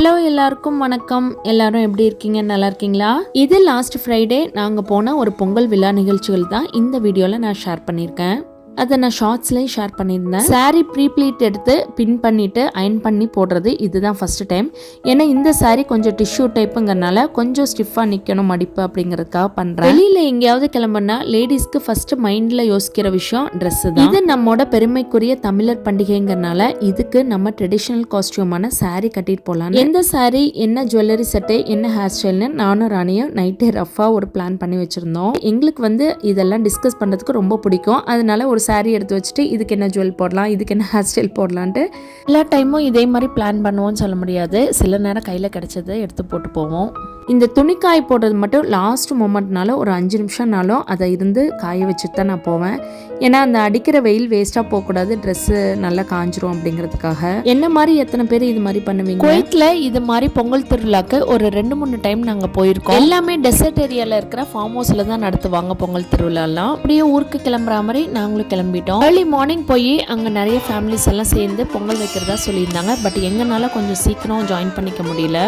Hello எல்லாருக்கும் வணக்கம். எல்லாரும் எப்படி இருக்கீங்க? நல்லா இருக்கீங்களா? இது லாஸ்ட் ஃப்ரைடே நாங்கள் போன ஒரு பொங்கல் விழா நிகழ்ச்சிகள் தான் இந்த வீடியோவில் நான் ஷேர் பண்ணியிருக்கேன். அதை நான் ஷார்ட்ஸ்லேயும் ஷேர் பண்ணியிருந்தேன். சாரீ ப்ரீ ப்ளீட் எடுத்து பின் பண்ணிவிட்டு அயன் பண்ணி போடுறது இதுதான் ஃபஸ்ட்டு டைம் ஏன்னா இந்த சாரீ கொஞ்சம் டிஷ்யூ டைப்புங்கிறனால கொஞ்சம் ஸ்டிஃபாக நிற்கணும் மடிப்பு அப்படிங்கிறதுக்காக பண்ணுறேன் வெளியில் எங்கேயாவது கிளம்புனா லேடிஸ்க்கு ஃபஸ்ட்டு மைண்டில் யோசிக்கிற விஷயம் ட்ரெஸ்ஸு தான். இது நம்மோட பெருமைக்குரிய தமிழர் பண்டிகைங்கிறனால இதுக்கு நம்ம ட்ரெடிஷ்னல் காஸ்டியூமான சாரீ கட்டிட்டு போகலாம் எந்த சாரீ என்ன ஜுவல்லரி செட்டு என்ன ஹேர் ஸ்டைல்னு நானும் ராணியும் நைட்டே ரஃபாக ஒரு பிளான் பண்ணி வச்சுருந்தோம். எங்களுக்கு வந்து இதெல்லாம் டிஸ்கஸ் பண்ணுறதுக்கு ரொம்ப பிடிக்கும். அதனால ஒரு saree எடுத்து வச்சுட்டு இதுக்கு என்ன ஜுவல் போடலாம் இதுக்கு என்ன ஹேர் ஸ்டைல் போடலான்ட்டு எல்லா டைமும் இதே மாதிரி பிளான் பண்ணுவோம்னு சொல்ல முடியாது. சில நேரம் கையில் கிடச்சதை எடுத்து போட்டு போவோம். இந்த துணிக்காய் போடுறது மட்டும் லாஸ்ட் மூமெண்ட்னால ஒரு அஞ்சு நிமிஷம்னாலும் அதை இருந்து காய வச்சுட்டு தான் நான் போவேன். ஏன்னா அந்த அடிக்கிற வெயில் வேஸ்ட்டாக போகக்கூடாது. ட்ரெஸ்ஸு நல்லா காஞ்சிரும் அப்படிங்கிறதுக்காக. என்ன மாதிரி எத்தனை பேர் இது மாதிரி பண்ணுவீங்க? குவைத்தில் இது மாதிரி பொங்கல் திருவிழாக்கு ஒரு ரெண்டு மூணு டைம் நாங்கள் போயிருக்கோம். எல்லாமே டெசர்ட் ஏரியாவில் இருக்கிற ஃபார்ம் ஹவுஸில் தான் நடத்துவாங்க பொங்கல் திருவிழாலாம். அப்படியே ஊருக்கு கிளம்புற மாதிரி நாங்களும் கிளம்பிட்டோம். ஏர்லி மார்னிங் போய் அங்கே நிறைய ஃபேமிலிஸ் எல்லாம் சேர்ந்து பொங்கல் வைக்கிறதா சொல்லியிருந்தாங்க. பட் எங்கனால கொஞ்சம் சீக்கிரம் ஜாயின் பண்ணிக்க முடியல.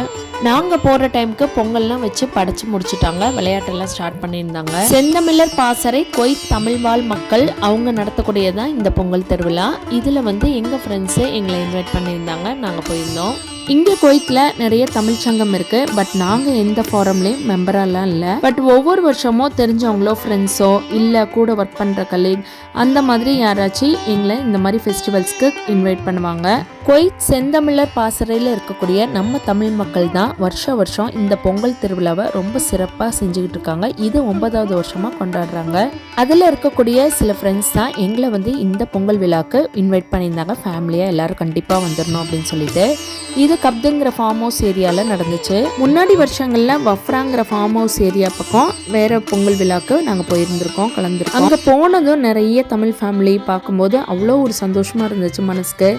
நாங்கள் போகிற டைமுக்கு பொங்கல்லாம் வச்சு படைச்சு முடிச்சுட்டாங்க. விளையாட்டெல்லாம் ஸ்டார்ட் பண்ணியிருந்தாங்க. செந்தமிழர் பாசறை கொய் தமிழ்வாழ் மக்கள் அவங்க நடத்தக்கூடியதான் இந்த பொங்கல் திருவிழா. இதில் வந்து எங்கள் ஃப்ரெண்ட்ஸு எங்களை இன்வைட் பண்ணியிருந்தாங்க. நாங்கள் போயிருந்தோம். இங்கே குவைத்தில் நிறைய தமிழ் சங்கம் இருக்குது பட் நாங்கள் எந்த ஃபாரம்லேயும் மெம்பரெல்லாம் இல்லை. பட் ஒவ்வொரு வருஷமும் தெரிஞ்சவங்களோ ஃப்ரெண்ட்ஸோ இல்லை கூட ஒர்க் பண்ணுற கலீக் அந்த மாதிரி யாராச்சும் எங்களை இந்த மாதிரி ஃபெஸ்டிவல்ஸ்க்கு இன்வைட் பண்ணுவாங்க. குவைத் செந்தமிழர் பாசறையில் இருக்கக்கூடிய நம்ம தமிழ் மக்கள் தான் வருஷ வருஷம் இந்த பொங்கல் திருவிழாவை ரொம்ப சிறப்பாக செஞ்சுக்கிட்டு இருக்காங்க. இது ஒன்பதாவது வருஷமாக கொண்டாடுறாங்க. அதில் இருக்கக்கூடிய சில ஃப்ரெண்ட்ஸ் தான் எங்களை வந்து இந்த பொங்கல் விழாவுக்கு இன்வைட் பண்ணியிருந்தாங்க. ஃபேமிலியாக எல்லோரும் கண்டிப்பாக வந்துடணும் அப்படின்னு சொல்லிட்டு. இது கப்துங்கிற ஃபார்ம் ஹவுஸ் ஏரியாவில் நடந்துச்சு. முன்னாடி வருஷங்களில் வஃப்ராங்கிற ஃபார்ம் ஹவுஸ் ஏரியா பக்கம் வேற பொங்கல் விழாக்கு நாங்கள் போயிருந்திருக்கோம் கலந்துருக்கோம். அங்கே போனதும் நிறைய தமிழ் ஃபேமிலி பார்க்கும்போது அவ்வளோ ஒரு சந்தோஷமாக இருந்துச்சு மனசுக்கு.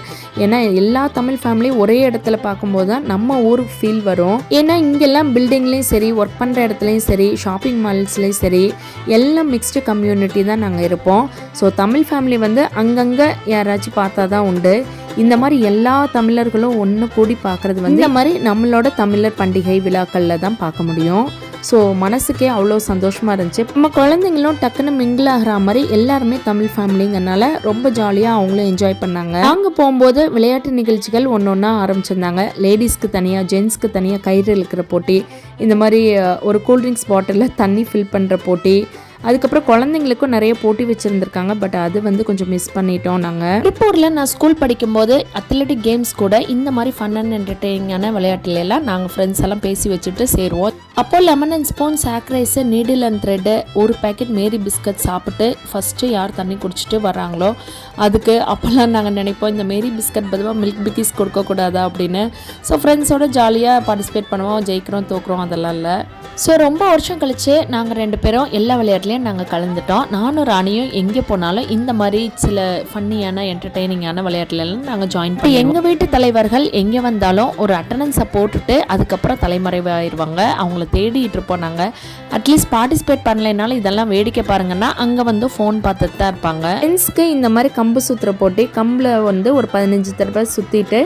ஏன்னா எல்லா தமிழ் ஃபேமிலியும் ஒரே இடத்துல பார்க்கும்போது தான் நம்ம ஊருக்கு ஃபீல் வரும். ஏன்னா இங்கெல்லாம் பில்டிங்லேயும் சரி ஒர்க் பண்ணுற இடத்துலையும் சரி ஷாப்பிங் மால்ஸ்லேயும் சரி எல்லாம் மிக்ஸ்டு கம்யூனிட்டி தான் நாங்கள் இருப்போம். ஸோ தமிழ் ஃபேமிலி வந்து அங்கங்கே யாராச்சும் பார்த்தா தான் உண்டு. இந்த மாதிரி எல்லா தமிழர்களும் ஒன்று கூடி பார்க்குறது வந்து இந்த மாதிரி நம்மளோட தமிழர் பண்டிகை விழாக்களில் தான் பார்க்க முடியும். ஸோ மனசுக்கே அவ்வளோ சந்தோஷமாக இருந்துச்சு. நம்ம குழந்தைங்களும் டக்குன்னு மிங்கிள் ஆகிற மாதிரி எல்லாருமே தமிழ் ஃபேமிலிங்கனால ரொம்ப ஜாலியாக அவங்களும் என்ஜாய் பண்ணாங்க. நாங்கள் போகும்போது விளையாட்டு நிகழ்ச்சிகள் ஒன்று ஒன்றா ஆரம்பிச்சிருந்தாங்க. லேடிஸ்க்கு தனியாக ஜென்ஸ்க்கு தனியாக கயிறு இழுக்கிற போட்டி. இந்த மாதிரி ஒரு கூல்ட்ரிங்க்ஸ் பாட்டிலில் தண்ணி ஃபில் பண்ணுற போட்டி. அதுக்கப்புறம் குழந்தைங்களுக்கும் நிறைய போட்டி வச்சுருந்துருக்காங்க பட் அது வந்து கொஞ்சம் மிஸ் பண்ணிட்டோம் நாங்கள் திருப்பூரில் நான் ஸ்கூல் படிக்கும்போது அத்லெட்டிக் கேம்ஸ் கூட இந்த மாதிரி ஃபன் அண்ட் என்டர்டெய்னிங்கான விளையாட்டுல எல்லாம் நாங்கள் ஃப்ரெண்ட்ஸ் எல்லாம் பேசி வச்சுட்டு சேருவோம். அப்போ lemon and spoon sack race needle and thread ஒரு பேக்கெட் மேரி பிஸ்கட் சாப்பிட்டு ஃபஸ்ட்டு யார் தண்ணி குடிச்சிட்டு வராங்களோ அதுக்கு அப்போல்லாம் நாங்கள் நினைப்போம் இந்த மேரி பிஸ்கட் பதிலாக மில்க் பிக்கிஸ் கொடுக்கக்கூடாதா அப்படின்னு. ஸோ ஃப்ரெண்ட்ஸோட ஜாலியாக பார்ட்டிசிபேட் பண்ணுவோம் ஜெயிக்கிறோம் தோக்குறோம் அதெல்லாம் இல்லை. ஸோ ரொம்ப வருஷம் கழிச்சு நாங்கள் ரெண்டு பேரும் எல்லா விளையாட்டுலையும் நாங்கள் கலந்துட்டோம். நானும் ராணியும் எங்கே போனாலும் இந்த மாதிரி சில ஃபன்னியான என்டர்டெய்னிங்கான விளையாட்டுலலாம் நாங்கள் ஜாயின் பண்ணி எங்கள் வீட்டு தலைவர்கள் எங்கே வந்தாலும் ஒரு அட்டண்டன்ஸை போட்டுட்டு அதுக்கப்புறம் தலைமறைவாயிருவாங்க. அவங்கள தேடிட்டு இருப்போம் நாங்கள். அட்லீஸ்ட் பார்ட்டிசிபேட் பண்ணலைனாலும் இதெல்லாம் வேடிக்கை பாருங்கன்னா அங்கே வந்து ஃபோன் பார்த்துட்டு தான் இருப்பாங்க. ஃப்ரெண்ட்ஸ்க்கு இந்த மாதிரி கம்பு சுற்றுற போட்டி கம்பில் வந்து ஒரு பதினஞ்சு தடவை சுற்றிட்டு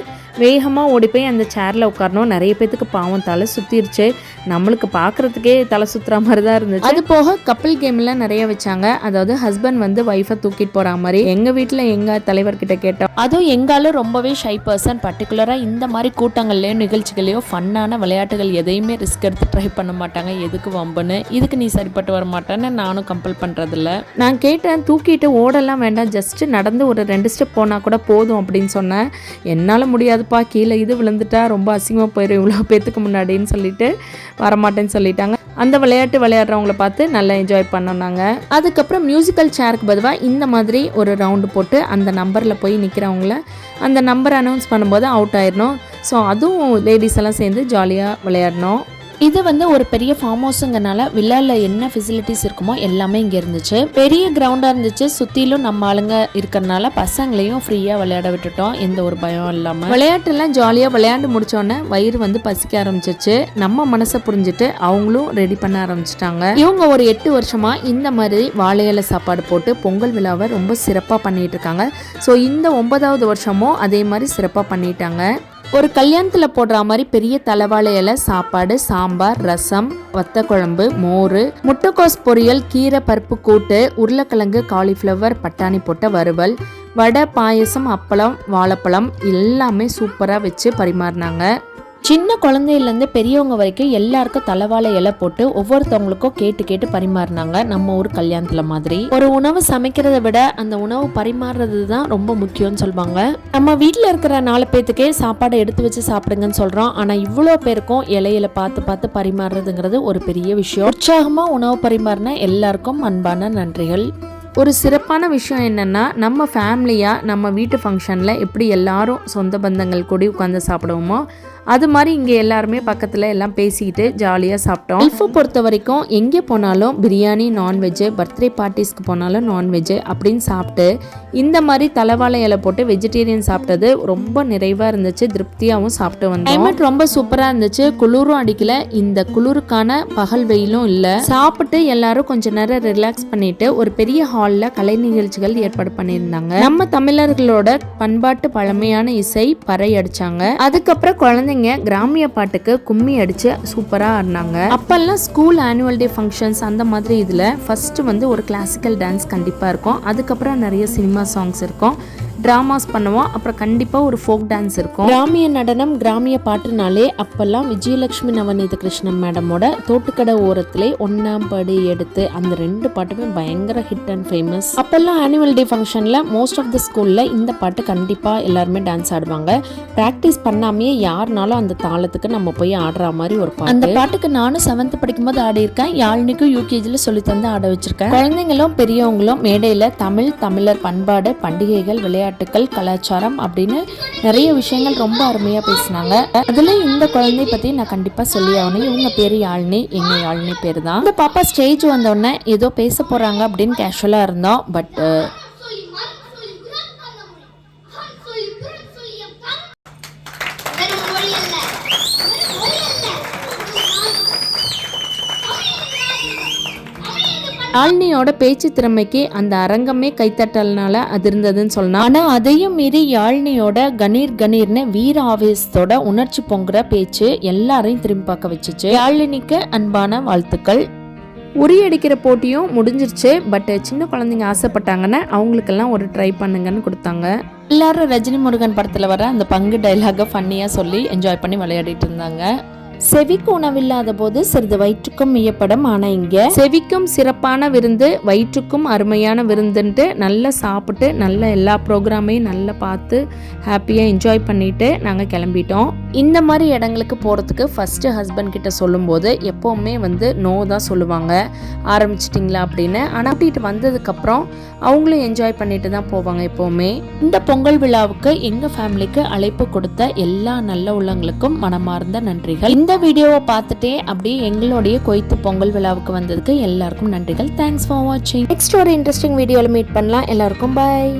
வேகமாக ஓடி போய் அந்த சேரில் உட்காரணும். நிறைய பேத்துக்கு பாவம் தலை சுற்றிருச்சு நம்மளுக்கு பார்க்குறதுக்கே தலை சுற்றுற மாதிரி தான் இருந்துச்சு. அது போக கப்பிள் கேம்லாம் நிறைய வச்சாங்க. அதாவது ஹஸ்பண்ட் வந்து ஒய்ஃபை தூக்கிட்டு போகிற மாதிரி. எங்கள் வீட்டில் எங்கள் தலைவர்கிட்ட கேட்டோம். அதுவும் எங்காலும் ரொம்பவே ஷை பர்சன் பர்டிகுலராக இந்த மாதிரி கூட்டங்கள்லையோ நிகழ்ச்சிகளையோ ஃபன்னான விளையாட்டுகள் எதையுமே ரிஸ்க் எடுத்து ட்ரை பண்ண மாட்டாங்க. எதுக்கு வம்புன்னு. இதுக்கு நீ சரிப்பட்டு வர மாட்டேன்னு நானும் கம்பல் பண்ணுறதில்ல நான் கேட்டேன் தூக்கிட்டு ஓடலாம் வேண்டாம். ஜஸ்ட் நடந்து ஒரு ரெண்டு ஸ்டெப் போனால் கூட போதும் அப்படின்னு சொன்னேன். என்னால் முடியாதுப்பா கீழே இது விழுந்துட்டா ரொம்ப அசிங்கமாக போயிடும் இவ்வளோ பேத்துக்கு முன்னாடின்னு சொல்லிட்டு வரமாட்டேன்னு சொல்லிட்டாங்க. அந்த விளையாட்டு விளையாடுறவங்கள பார்த்து நல்லா என்ஜாய் பண்ணோம் நாங்கள் அதுக்கப்புறம் மியூசிக்கல் சேருக்கு பதிவாக இந்த மாதிரி ஒரு ரவுண்டு போட்டு அந்த நம்பரில் போய் நிற்கிறவங்கள அந்த நம்பர் அனௌன்ஸ் பண்ணும்போது அவுட் ஆயிடணும். ஸோ அதுவும் லேடிஸ் எல்லாம் சேர்ந்து ஜாலியாக விளையாடணும். இது வந்து ஒரு பெரிய ஃபார்ம் ஹவுஸுங்கனால வில்லால என்ன ஃபெசிலிட்டிஸ் இருக்குமோ எல்லாமே இங்கே இருந்துச்சு. பெரிய கிரவுண்டாக இருந்துச்சு. சுற்றிலும் நம்ம ஆளுங்க இருக்கிறனால பசங்களையும் ஃப்ரீயாக விளையாட விட்டுட்டோம். எந்த ஒரு பயம் இல்லாமல் விளையாட்டுலாம் ஜாலியாக விளையாண்டு முடிச்சோடனே வயிறு வந்து பசிக்க ஆரம்பிச்சிச்சு நம்ம மனசை புரிஞ்சுட்டு அவங்களும் ரெடி பண்ண ஆரம்பிச்சிட்டாங்க. இவங்க ஒரு எட்டு வருஷமா இந்த மாதிரி வாழை இலை சாப்பாடு போட்டு பொங்கல் விழாவை ரொம்ப சிறப்பாக பண்ணிட்டு இருக்காங்க. ஸோ இந்த ஒன்பதாவது வருஷமும் அதே மாதிரி சிறப்பாக பண்ணிட்டாங்க. ஒரு கல்யாணத்தில் போடுற மாதிரி பெரிய தலைவாழை இலை சாப்பாடு சாம்பார் ரசம் வத்த குழம்பு மோர் முட்டைக்கோஸ் பொரியல் கீரை பருப்பு கூட்டு உருளைக்கிழங்கு காலிஃப்ளவர் பட்டாணி போட்ட வறுவல் வடை பாயசம் அப்பளம் வாழைப்பழம் எல்லாமே சூப்பராக வச்சு பரிமாறினாங்க. சின்ன குழந்தையிலேருந்து பெரியவங்க வரைக்கும் எல்லாருக்கும் தலைவாழை இலை போட்டு ஒவ்வொருத்தவங்களுக்கும் கேட்டு கேட்டு பரிமாறினாங்க. நம்ம ஊர் கல்யாணத்தில் மாதிரி. ஒரு உணவு சமைக்கிறத விட அந்த உணவு பரிமாறுறது தான் ரொம்ப முக்கியம்னு சொல்லுவாங்க நம்ம வீட்டில் இருக்கிற நாலு பேர்த்துக்கே சாப்பாடை எடுத்து வச்சு சாப்பிடுங்கன்னு சொல்கிறோம் ஆனால் இவ்வளோ பேருக்கும் இலையில பார்த்து பார்த்து பரிமாறுறதுங்கிறது ஒரு பெரிய விஷயம். உற்சாகமாக உணவு பரிமாறின எல்லாருக்கும் அன்பான நன்றிகள். ஒரு சிறப்பான விஷயம் என்னென்னா நம்ம ஃபேமிலியாக நம்ம வீட்டு ஃபங்க்ஷனில் எப்படி எல்லாரும் சொந்த பந்தங்கள் கூடி உட்காந்து சாப்பிடுவோமோ அது மாதிரி இங்கே எல்லாருமே பக்கத்தில் எல்லாம் பேசிக்கிட்டு ஜாலியாக சாப்பிட்டோம். இல்ஃபு பொறுத்த வரைக்கும் எங்கே போனாலும் பிரியாணி நான்வெஜ்ஜு பர்த்டே பார்ட்டிஸ்க்கு போனாலும் நான்வெஜ்ஜு அப்படின்னு சாப்பிட்டு இந்த மாதிரி தலைவாழை இலை போட்டு வெஜிடேரியன் சாப்பிட்டது ரொம்ப நிறைவாக இருந்துச்சு திருப்தியாகவும் சாப்பிட்டு வந்தோம். கிளைமேட் ரொம்ப சூப்பராக இருந்துச்சு. குளிரும் அடிக்கல. இந்த குளிருக்கான பகல் வெயிலும் இல்லை. சாப்பிட்டு எல்லாரும் கொஞ்ச நேரம் ரிலாக்ஸ் பண்ணிட்டு ஒரு பெரிய ஹாலில் கலை நிகழ்ச்சிகள் ஏற்பாடு பண்ணியிருந்தாங்க. நம்ம தமிழர்களோட பண்பாட்டு பழமையான இசை பறை அடிச்சாங்க. அதுக்கப்புறம் குழந்தைங்க கிராமிய பாட்டுக்கு கும்மி அடிச்சு சூப்பரா ஆடினாங்க. அப்பெல்லாம் ஸ்கூல் ஆனுவல் டே ஃபங்க்ஷன்ஸ் அந்த மாதிரி இதுல ஃபர்ஸ்ட் வந்து ஒரு கிளாசிக்கல் டான்ஸ் கண்டிப்பா இருக்கும். அதுக்கப்புறம் நிறைய சினிமா சாங்ஸ் இருக்கும். ட்ராமாஸ் பண்ணுவோம். அப்புறம் கண்டிப்பாக ஒரு ஃபோக் டான்ஸ் இருக்கும். கிராமிய நடனம் கிராமிய பாட்டுனாலே அப்பெல்லாம் விஜயலட்சுமி நவநீத கிருஷ்ணன் மேடமோட தோட்டுக்கடை ஓரத்திலே ஒன்னாம் படி எடுத்து அந்த ரெண்டு பாட்டுமே பயங்கர ஹிட் அண்ட் ஃபேமஸ் அப்பெல்லாம் ஆனுவல் டே ஃபங்க்ஷனில் மோஸ்ட் ஆஃப் த ஸ்கூலில் இந்த பாட்டு கண்டிப்பாக எல்லாருமே டான்ஸ் ஆடுவாங்க. ப்ராக்டிஸ் பண்ணாமையே யாருனாலும் அந்த தாளத்துக்கு நம்ம போய் ஆடுற மாதிரி ஒரு பாட்டு. அந்த பாட்டுக்கு நானும் செவன்த் படிக்கும்போது ஆடி இருக்கேன் யாழ்னிக்கும் யூகேஜியில் சொல்லி தந்து ஆட வச்சிருக்கேன். குழந்தைங்களும் பெரியவங்களும் மேடையில் தமிழ் தமிழர் பண்பாடு பண்டிகைகள் விளையாட்டுகள் கலாச்சாரம் அப்படின்னு நிறைய விஷயங்கள் ரொம்ப அருமையாக பேசினாங்க. அதில் இந்த குழந்தை பற்றி நான் கண்டிப்பாக சொல்லி ஆகணும். இவங்க பேர் யாழ்னி எங்கள் யாழ்னி பேர் தான் இந்த பாப்பா ஸ்டேஜ் வந்தோடனே ஏதோ பேச போகிறாங்க அப்படின்னு கேஷுவலாக இருந்தோம். பட் யாழ்னியோட பேச்சு திறமைக்கு அந்த அரங்கமே கைத்தட்டல்னால அதிர்ந்ததுன்னு சொல்லலாம். ஆனால் அதையும் மீறி யாழ்னியோட கணீர் கணீர்னு வீர ஆவேசத்தோட உணர்ச்சி பொங்குற பேச்சு எல்லாரையும் திரும்பி பார்க்க வச்சுச்சு. யாழினிக்கு அன்பான வாழ்த்துக்கள். உரியடிக்கிற போட்டியும் முடிஞ்சிருச்சு. பட் சின்ன குழந்தைங்க ஆசைப்பட்டாங்கன்னா அவங்களுக்கெல்லாம் ஒரு ட்ரை பண்ணுங்கன்னு கொடுத்தாங்க. எல்லாரும் ரஜினி முருகன் படத்தில் வர அந்த பங்கு டைலாக ஃபன்னியாக சொல்லி என்ஜாய் பண்ணி விளையாடிட்டு இருந்தாங்க. செவிக்கு உணவில்லாத போது சிறிது வயிற்றுக்கும் மெய்யப்படும் ஆனால் இங்கே செவிக்கும் சிறப்பான விருந்து வயிற்றுக்கும் அருமையான விருந்துன்ட்டு நல்லா சாப்பிட்டு நல்ல எல்லா ப்ரோக்ராமையும் நல்லா பார்த்து ஹாப்பியாக என்ஜாய் பண்ணிட்டு நாங்கள் கிளம்பிட்டோம். இந்த மாதிரி இடங்களுக்கு போகிறதுக்கு ஃபஸ்ட்டு ஹஸ்பண்ட் கிட்ட சொல்லும்போது எப்போவுமே வந்து நோ தான் சொல்லுவாங்க. ஆரம்பிச்சிட்டிங்களா அப்படின்னு. ஆனால் கூட்டிகிட்டு வந்ததுக்கப்புறம் அவங்களும் என்ஜாய் பண்ணிட்டு தான் போவாங்க எப்போவுமே. இந்த பொங்கல் விழாவுக்கு எங்கள் ஃபேமிலிக்கு அழைப்பு கொடுத்த எல்லா நல்ல உள்ளங்களுக்கும் மனமார்ந்த நன்றிகள். இந்த வீடியோவை பார்த்துட்டே அப்படியே எங்களுடைய கொய்த்து பொங்கல் விழாவுக்கு வந்ததுக்கு எல்லாருக்கும் நன்றிகள். தேங்க்ஸ் ஃபார் வாட்சிங் நெக்ஸ்ட் ஒரு இன்ட்ரெஸ்டிங் வீடியோவில் மீட் பண்ணலாம். எல்லாருக்கும் பாய்